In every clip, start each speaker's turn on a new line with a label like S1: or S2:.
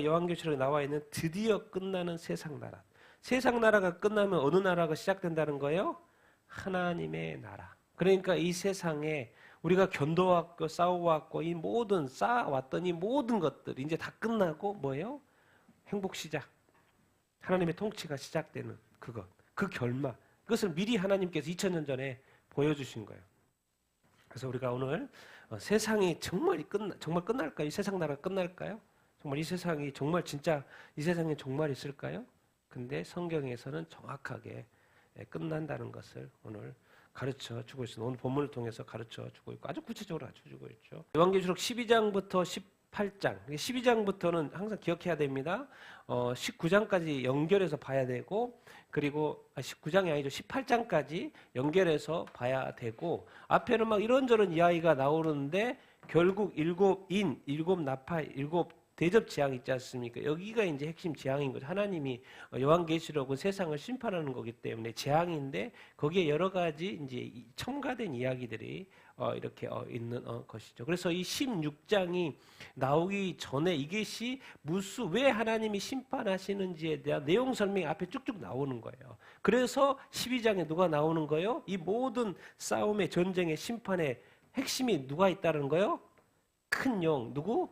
S1: 여왕교실에 나와 있는 드디어 끝나는 세상 나라. 세상 나라가 끝나면 어느 나라가 시작된다는 거예요? 하나님의 나라. 그러니까 이 세상에 우리가 견도왔고 싸워왔고 이 모든 쌓아왔던 이 모든 것들 이제 다 끝나고 뭐예요? 행복 시작. 하나님의 통치가 시작되는 그것. 그 결말. 그것을 미리 하나님께서 2000년 전에 보여주신 거예요. 그래서 우리가 오늘 어, 세상이 정말 끝나 정말 끝날까요? 이 세상 나라 끝날까요? 정말 이 세상이 정말 진짜 이 세상에 정말 있을까요? 근데 성경에서는 정확하게 예, 끝난다는 것을 오늘 가르쳐 주고 있습니다. 오늘 본문을 통해서 가르쳐 주고 있고 아주 구체적으로 가르쳐 주고 있죠. 요한계시록 12장부터 18장. 12장부터는 항상 기억해야 됩니다. 어, 19장까지 연결해서 봐야 되고 그리고 아, 19장이 아니죠. 18장까지 연결해서 봐야 되고 앞에는 막 이런저런 이야기가 나오는데 결국 일곱 인, 일곱 나팔, 일곱 대접 재앙 있지 않습니까? 여기가 이제 핵심 재앙인 거죠. 하나님이 어, 요한계시록은 세상을 심판하는 거기 때문에 재앙인데 거기에 여러 가지 이제 이 첨가된 이야기들이 어, 이렇게 어, 있는 어, 것이죠. 그래서 이 16장이 나오기 전에 이것이 무슨 왜 하나님이 심판하시는지에 대한 내용 설명이 앞에 쭉쭉 나오는 거예요. 그래서 12장에 누가 나오는 거예요? 이 모든 싸움의 전쟁의 심판의 핵심이 누가 있다는 거예요? 큰영 누구?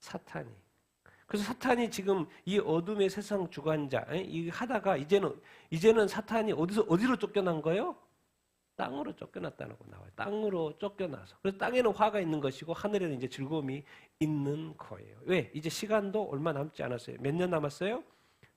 S1: 사탄이. 그래서 사탄이 지금 이 어둠의 세상 주관자 에? 이 하다가 이제는 이제는 사탄이 어디서 어디로 쫓겨난 거예요? 땅으로 쫓겨났다는 거 나와요. 땅으로 쫓겨나서. 그래서 땅에는 화가 있는 것이고 하늘에는 이제 즐거움이 있는 거예요. 왜? 이제 시간도 얼마 남지 않았어요. 몇 년 남았어요?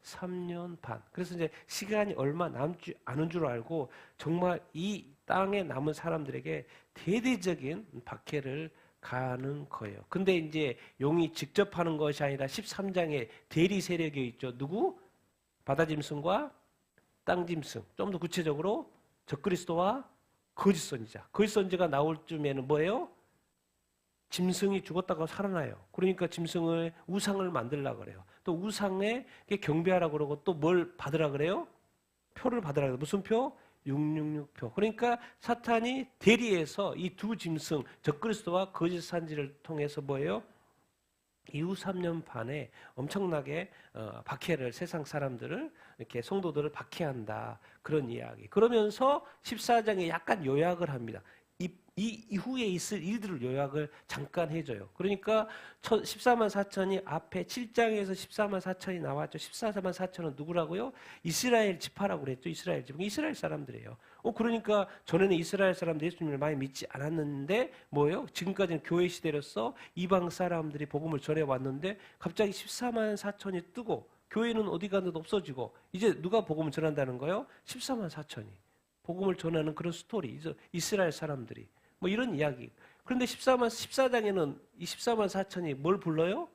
S1: 3년 반. 그래서 이제 시간이 얼마 남지 않은 줄 알고 정말 이 땅에 남은 사람들에게 대대적인 박해를 가는 거예요. 근데 이제 용이 직접 하는 것이 아니라 13장에 대리 세력이 있죠. 누구? 바다 짐승과 땅 짐승. 좀 더 구체적으로 적그리스도와 거짓 선지자. 거짓 선지가 나올 쯤에는 뭐예요? 짐승이 죽었다가 살아나요. 그러니까 짐승을 우상을 만들라 그래요. 또 우상에 경배하라 그러고 또 뭘 받으라 그래요? 표를 받으라 그래요. 무슨 표? 666표. 그러니까 사탄이 대리해서 이 두 짐승 적그리스도와 거짓 산지를 통해서 뭐예요? 이후 3년 반에 엄청나게 어, 박해를 세상 사람들을 이렇게 성도들을 박해한다 그런 이야기. 그러면서 14장에 약간 요약을 합니다. 이, 이 이후에 있을 일들을 요약을 잠깐 해줘요. 그러니까 14만 4천이 앞에 7장에서 14만 4천이 나왔죠. 14만 4천은 누구라고요? 이스라엘 지파라고 그랬죠. 이스라엘 지파. 이스라엘 사람들이에요. 어 그러니까 전에는 이스라엘 사람들 예수님을 많이 믿지 않았는데 뭐예요? 지금까지는 교회 시대로서 이방 사람들이 복음을 전해 왔는데 갑자기 14만 4천이 뜨고 교회는 어디 가는데 없어지고 이제 누가 복음을 전한다는 거예요? 14만 4천이. 복음을 전하는 그런 스토리. 이스라엘 사람들이. 뭐 이런 이야기. 그런데 14만 14장에는 이 14만 4천이 뭘 불러요?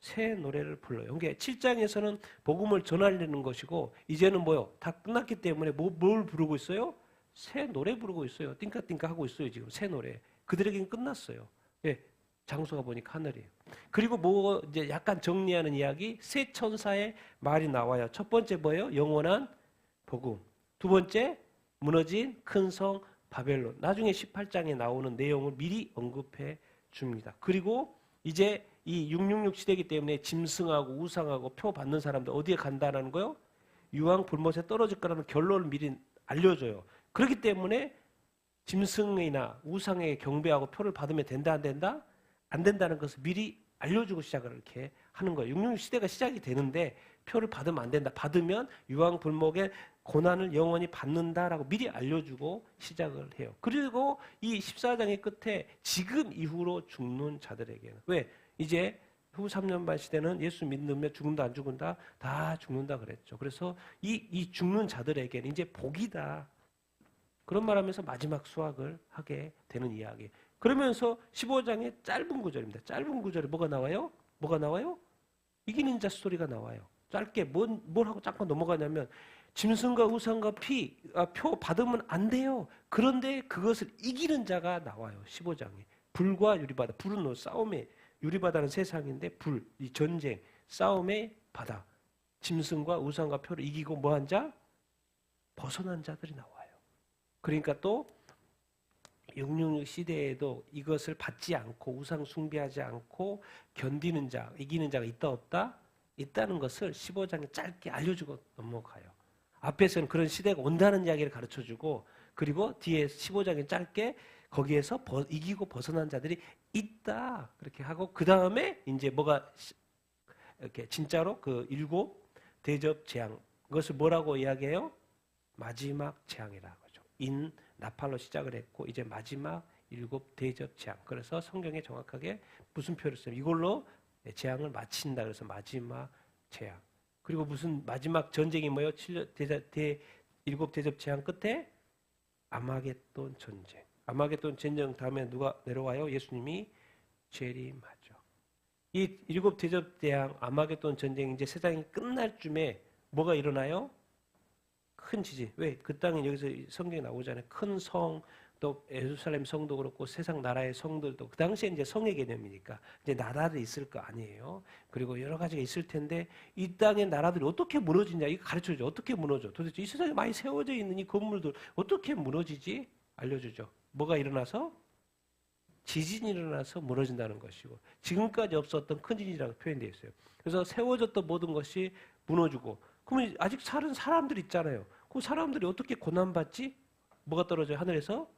S1: 새 노래를 불러요. 그러니까 7장에서는 복음을 전하려는 것이고 이제는 뭐요? 다 끝났기 때문에 뭐, 뭘 부르고 있어요? 새 노래 부르고 있어요. 띵까띵까 하고 있어요. 지금 새 노래. 그들에게는 끝났어요. 예. 장소가 보니까 하늘이에요. 그리고 뭐 이제 약간 정리하는 이야기 새 천사의 말이 나와요. 첫 번째 뭐예요? 영원한 복음. 두 번째 무너진 큰 성 바벨론. 나중에 18장에 나오는 내용을 미리 언급해 줍니다. 그리고 이제 이 666 시대이기 때문에 짐승하고 우상하고 표 받는 사람들 어디에 간다는 거요? 유황 불못에 떨어질 거라는 결론을 미리 알려줘요. 그렇기 때문에 짐승이나 우상에 경배하고 표를 받으면 된다 안 된다? 안 된다는 것을 미리 알려주고 시작을 이렇게 하는 거예요. 666 시대가 시작이 되는데 표를 받으면 안 된다. 받으면 유황 불목의 고난을 영원히 받는다라고 미리 알려주고 시작을 해요. 그리고 이 14장의 끝에 지금 이후로 죽는 자들에게는 왜 이제 후 3년 반 시대는 예수 믿으면 죽는다 안 죽는다 다 죽는다 그랬죠. 그래서 이, 이 죽는 자들에게는 이제 복이다. 그런 말하면서 마지막 수학을 하게 되는 이야기. 그러면서 15장의 짧은 구절입니다. 짧은 구절에 뭐가 나와요? 뭐가 나와요? 이기는 자 스토리가 나와요. 짧게 뭘, 뭘 하고 잠깐 넘어가냐면 짐승과 우상과 피, 아, 표 받으면 안 돼요. 그런데 그것을 이기는 자가 나와요. 15장에. 불과 유리바다. 불은 뭐 싸움의 유리바다는 세상인데 불, 이 전쟁, 싸움의 바다. 짐승과 우상과 표를 이기고 뭐한 자? 벗어난 자들이 나와요. 그러니까 또 666 시대에도 이것을 받지 않고 우상 숭배하지 않고 견디는 자, 이기는 자가 있다 없다? 있다는 것을 15장에 짧게 알려주고 넘어가요. 앞에서는 그런 시대가 온다는 이야기를 가르쳐주고 그리고 뒤에 15장에 짧게 거기에서 버- 이기고 벗어난 자들이 있다 그렇게 하고 그 다음에 이제 뭐가 시- 이렇게 진짜로 그 일곱 대접 재앙 그것을 뭐라고 이야기해요? 마지막 재앙이라고 하죠. 인 나팔로 시작을 했고 이제 마지막 일곱 대접 재앙. 그래서 성경에 정확하게 무슨 표를 써요? 이걸로 재앙을 마친다. 그래서 마지막 재앙. 그리고 무슨 마지막 전쟁이 뭐예요? 칠- 대자- 대 일곱 대접 재앙 끝에 아마겟돈 전쟁. 아마겟돈 전쟁 다음에 누가 내려와요? 예수님이 재림하죠. 이 일곱 대접 대항 아마겟돈 전쟁 이제 세상이 끝날 쯤에 뭐가 일어나요? 큰 지진. 왜? 그 땅에 여기서 성경에 나오잖아요. 큰 성, 또 예루살렘 성도 그렇고 세상 나라의 성들도 그 당시에 이제 성의 개념이니까 이제 나라들이 있을 거 아니에요. 그리고 여러 가지가 있을 텐데 이 땅의 나라들이 어떻게 무너지냐 이거 가르쳐줘. 어떻게 무너져? 도대체 이 세상에 많이 세워져 있는 이 건물들 어떻게 무너지지? 알려주죠. 뭐가 일어나서 지진이 일어나서 무너진다는 것이고 지금까지 없었던 큰 지진이라고 표현되어 있어요. 그래서 세워졌던 모든 것이 무너지고 그러면 아직 사는 사람들 있잖아요. 그 사람들이 어떻게 고난받지? 뭐가 떨어져요? 하늘에서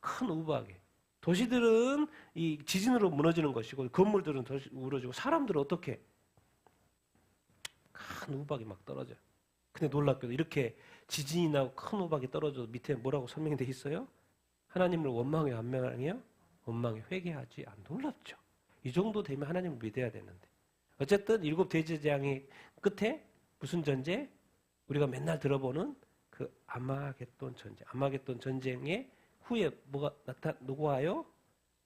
S1: 큰 우박에. 도시들은 이 지진으로 무너지는 것이고 건물들은 더 무너지고 사람들은 어떻게 큰 우박이 막 떨어져요. 근데 놀랍게도 이렇게 지진이 나고 큰 우박이 떨어져도 밑에 뭐라고 설명되어 있어요? 하나님을 원망해 안명하며 원망에 회개하지 않 놀랍죠. 이 정도 되면 하나님을 믿어야 되는데. 어쨌든 일곱 대제장의 끝에 무슨 전쟁? 우리가 맨날 들어보는 그 아마겟돈 전쟁. 아마겟돈 전쟁의 후에 뭐가 나타 누구 와요?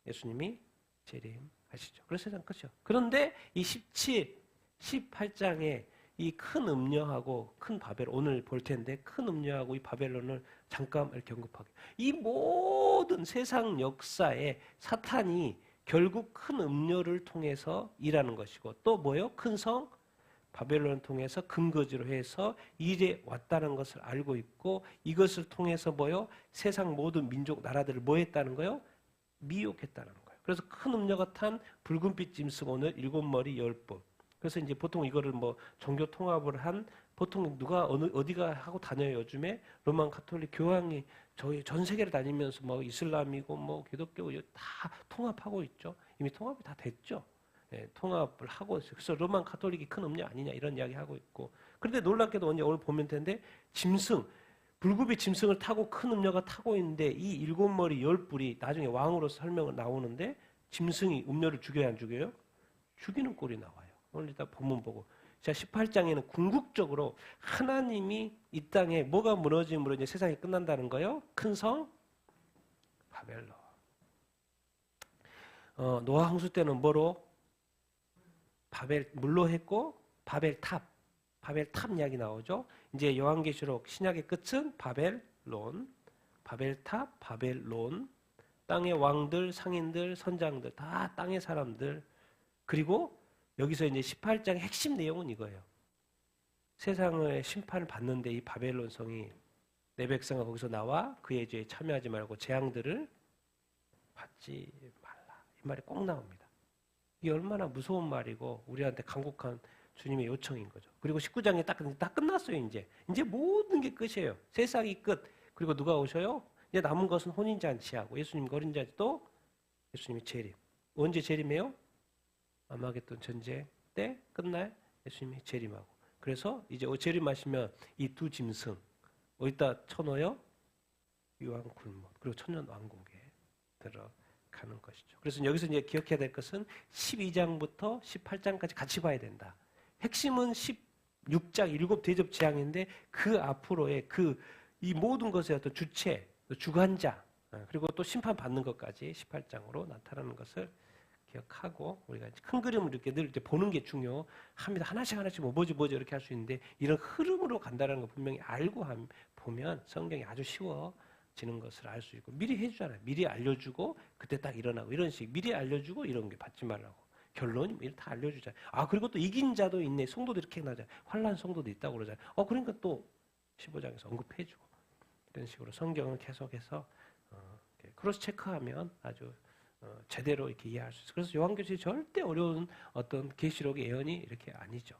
S1: 예수님이 재림하시죠. 그래서 세상 끝이요. 그런데 이 17, 18장에 이 큰 음녀하고 큰 바벨 오늘 볼 텐데 큰 음녀하고 이 바벨론을 잠깐 이렇게 언급하게. 이 모든 세상 역사에 사탄이 결국 큰 음료를 통해서 일하는 것이고 또 뭐요? 큰 성 바벨론을 통해서 근거지로 해서 이제 왔다는 것을 알고 있고 이것을 통해서 뭐요? 세상 모든 민족 나라들을 뭐 했다는 거요? 미혹했다는 거예요. 그래서 큰 음료가 탄 붉은빛 짐승 오늘 일곱 머리 열 분. 그래서 이제 보통 이거를 뭐 종교 통합을 한 보통 누가 어느 어디가 하고 다녀요 요즘에 로만 가톨릭 교황이 저희 전 세계를 다니면서 뭐 이슬람이고 뭐 기독교 다 통합하고 있죠. 이미 통합이 다 됐죠. 예, 통합을 하고 있어요. 그래서 로만 가톨릭이 큰 음료 아니냐 이런 이야기 하고 있고. 그런데 놀랍게도 언제 오늘 보면 텐데 짐승 불굽이 짐승을 타고 큰 음료가 타고 있는데 이 일곱 머리 열 뿔이 나중에 왕으로서 설명을 나오는데 짐승이 음료를 죽여야 안 죽여요? 죽이는 꼴이 나와요. 오늘 이따 본문 보고. 자, 18장에는 궁극적으로 하나님이 이 땅에 뭐가 무너짐으로 이제 세상이 끝난다는 거예요? 큰 성 바벨론. 어, 노아 홍수 때는 뭐로? 바벨 물로 했고 바벨 탑. 바벨 탑 이야기 나오죠. 이제 요한계시록 신약의 끝은 바벨론. 바벨 탑, 바벨론. 땅의 왕들, 상인들, 선장들 다 땅의 사람들. 그리고 여기서 이제 18장 핵심 내용은 이거예요. 세상의 심판을 받는데 이 바벨론 성이 내 백성아 거기서 나와 그의 죄에 참여하지 말고 재앙들을 받지 말라. 이 말이 꼭 나옵니다. 이게 얼마나 무서운 말이고 우리한테 강국한 주님의 요청인 거죠. 그리고 19장에 딱, 다 끝났어요, 이제. 이제 모든 게 끝이에요. 세상이 끝. 그리고 누가 오셔요? 이제 남은 것은 혼인잔치하고 예수님 어린잔치 또 예수님이 재림. 언제 재림해요? 아마겟돈 전쟁 때 끝날 예수님이 재림하고 그래서 이제 재림하시면 이 두 짐승 어디다 쳐넣어요? 유황 굴못 그리고 천년 왕국에 들어 가는 것이죠. 그래서 여기서 이제 기억해야 될 것은 12장부터 18장까지 같이 봐야 된다. 핵심은 16장 일곱 대접 재앙인데 그 앞으로의 그 이 모든 것의 어떤 주체, 주관자 그리고 또 심판 받는 것까지 18장으로 나타나는 것을 기억하고 우리가 큰 그림을 이렇게 늘 이제 보는 게 중요합니다. 하나씩 하나씩 뭐 뭐지 뭐지 이렇게 할 수 있는데 이런 흐름으로 간다는 거 분명히 알고 함- 보면 성경이 아주 쉬워 지는 것을 알 수 있고 미리 해주잖아요. 미리 알려주고 그때 딱 일어나고 이런 식 미리 알려주고 이런 게 받지 말라고 결론이 뭐 이렇게 다 알려주잖아요. 아 그리고 또 이긴 자도 있네. 성도도 이렇게 나잖아요. 환란 성도도 있다고 그러잖아요. 어 그러니까 또 15장에서 언급해주고 이런 식으로 성경을 계속해서 어, 크로스 체크하면 아주 어, 제대로 이렇게 이해할 수 있어요. 그래서 요한계시록이 절대 어려운 어떤 계시록의 예언이 이렇게 아니죠.